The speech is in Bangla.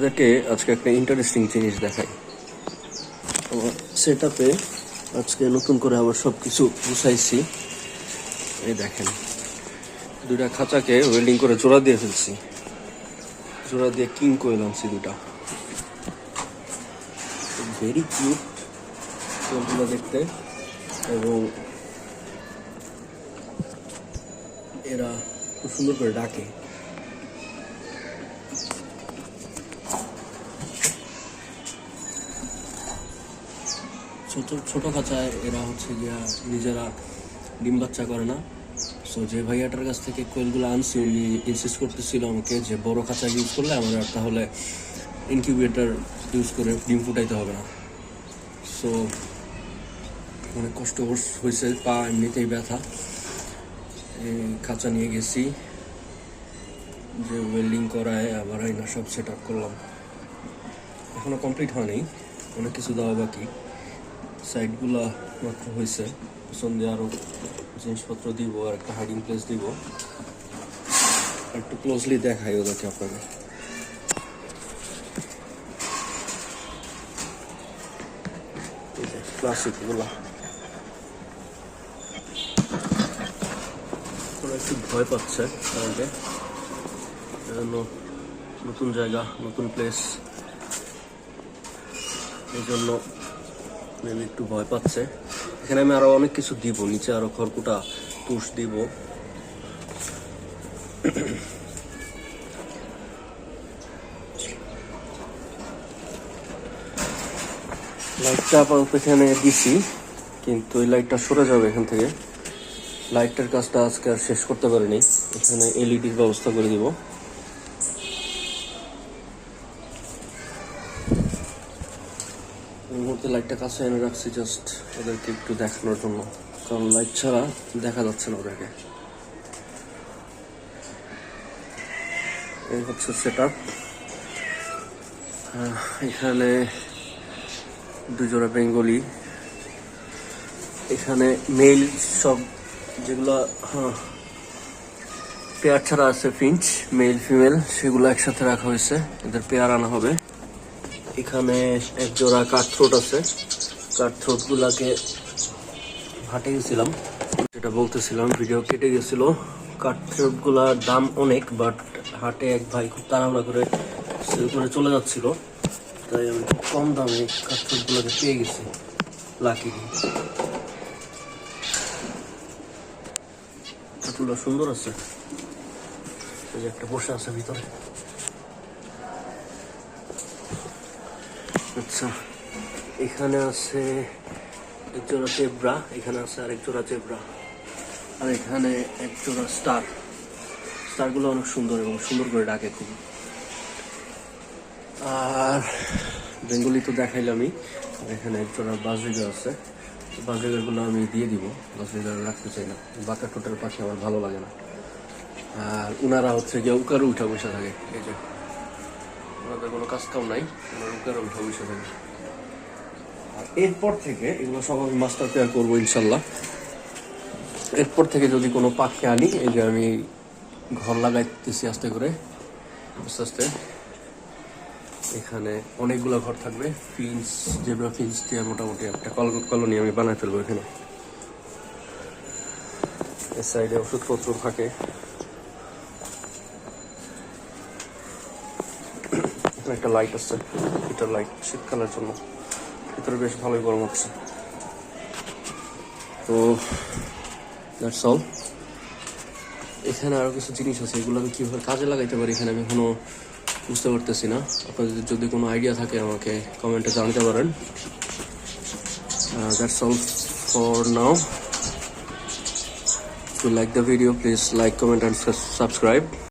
আপনাদেরকে আজকে একটা ইন্টারেস্টিং জিনিস দেখাই। আমার সেট আজকে নতুন করে আবার সব কিছু গুছাইছি। এই দেখেন, দুইটা খাঁচাকে ওয়েল্ডিং করে জোড়া দিয়ে ফেলছি। জোড়া দিয়ে কিং করে আনছি দুটা ভেরি কিউট দেখতে। এবং এরা খুব সুন্দর করে ডাকে। ছোট ছোট খাঁচায় এরা হচ্ছে গিয়া নিজেরা ডিম বাচ্চা করে না। সো যে ভাইয়াটার কাছ থেকে কোয়েলগুলো আনছি, উনি ইনসিস্ট করতেছিল আমাকে যে বড় খাঁচা ইউজ করলে আমার আর তাহলে ইনকিউবেটর ইউজ করে ডিম ফুটাইতে হবে না। সো অনেক কষ্ট হয়েছে পা এমনিতেই ব্যথা। খাঁচা নিয়ে গেছি। যে ওয়েল্ডিং করায়, আবার আইনা সব সেট আপ করলাম। এখনও কমপ্লিট হয়নি, অনেক কিছু দেওয়া বাকি। সাইডগুলা মাত্র হয়েছে। সন্ধে আরও জিনিসপত্র দিব আর একটা হাইডিং প্লেস দিব। একটু ক্লোজলি দেখাই ওদেরকে আপনাকে। ক্লাসিকগুলা ওরা একটু ভয় পাচ্ছে আমাকে নতুন জায়গা, নতুন প্লেস এই জন্য মেবি একটু ভয় পাচ্ছে। এখানে আমি আরও অনেক কিছু দিব, নিচে আরও খড়কুটা, তুষ দিব। লাইটটা আপাতত এখানে দিছি, কিন্তু এই লাইটটা সরে যাবে এখান থেকে। লাইটটার কাজটা আজকে আর শেষ করতে পারিনি। এখানে এলইডির ব্যবস্থা করে দিব। মুহূর্তে লাইটটা কাছে এনে রাখছি জাস্ট ওদেরকে একটু দেখানোর জন্য। কারণ লাইট ছাড়া দেখা যাচ্ছে না ওদেরকে। এই হচ্ছে সেট এখানে দুজোড়া বেঙ্গলি। এখানে মেল সব যেগুলো হ্যাঁ, পেয়ার ছাড়া আছে ফিঞ্চ মেল ফিমেল সেগুলো একসাথে রাখা হয়েছে। এদের পেয়ার আনা হবে। এখানে এক জোড়া কাঠথ্রোট আছে। কাঠথ্রোট গুলাকে হাটে গেছিলাম যেটা বলতেছিলাম ভিডিও কেটে গেছিল। কাঠথ্রোটগুলার দাম অনেক বাট হাটে এক ভাই খুব তাড়াহুড়া করে সেল করে চলে যাচ্ছিল। তাই আমি খুব কম দামে কাঠথ্রোট গুলাকে পেয়ে গেছি লাকি সুন্দর আছে। একটা বসে আছে ভিতরে। আচ্ছা এখানে আছে এক জোড়া জেব্রা, এখানে আছে আরেক জোড়া জেব্রা। আর এখানে এক জোড়া স্টার। স্টারগুলো অনেক সুন্দর এবং সুন্দর করে ডাকে খুব আর বেঙ্গলি তো দেখাইলামই, আর এখানে এক জোড়া বাজরিগা আছে। বাজরিগাগুলো আমি দিয়ে দিব, বাজরিগা রাখতে চাই না। বাঁকা টোটার পাখি আমার ভালো লাগে না। আর উনারা হচ্ছে গিয়ে উকারু উঠা বসে থাকে, এই যে। ওনাদের কোনো কাজ কাম নাই ওনারা বসে থাকে আর এরপর থেকে এগুলো সব আমি মাস্টার পেয়ার করব ইনশাল্লাহ। এরপর থেকে যদি কোনো পাখি আনি এই যে আমি ঘর লাগাইতেছি আস্তে করে আস্তে আস্তে এখানে অনেকগুলো ঘর থাকবে। ফিন্স জেব্রা ফিন্স দিয়ে মোটামুটি একটা কল- কলোনি আমি বানাই ফেলব এখানে। এর সাইডে ওষুধপত্র থাকে। একটা লাইট আছে। এটা লাইট শীতকালের জন্য। ভিতরে বেশ ভালোই গরম হচ্ছে। তো দ্যাটস অল এখানে আরও কিছু জিনিস আছে এগুলো আমি কীভাবে কাজে লাগাইতে পারি এখানে আমি এখনও বুঝতে পারতেছি না। আপনাদের যদি কোনো আইডিয়া থাকে আমাকে কমেন্টে জানাতে পারেন। That's all for now you like the video, please like, comment, and subscribe.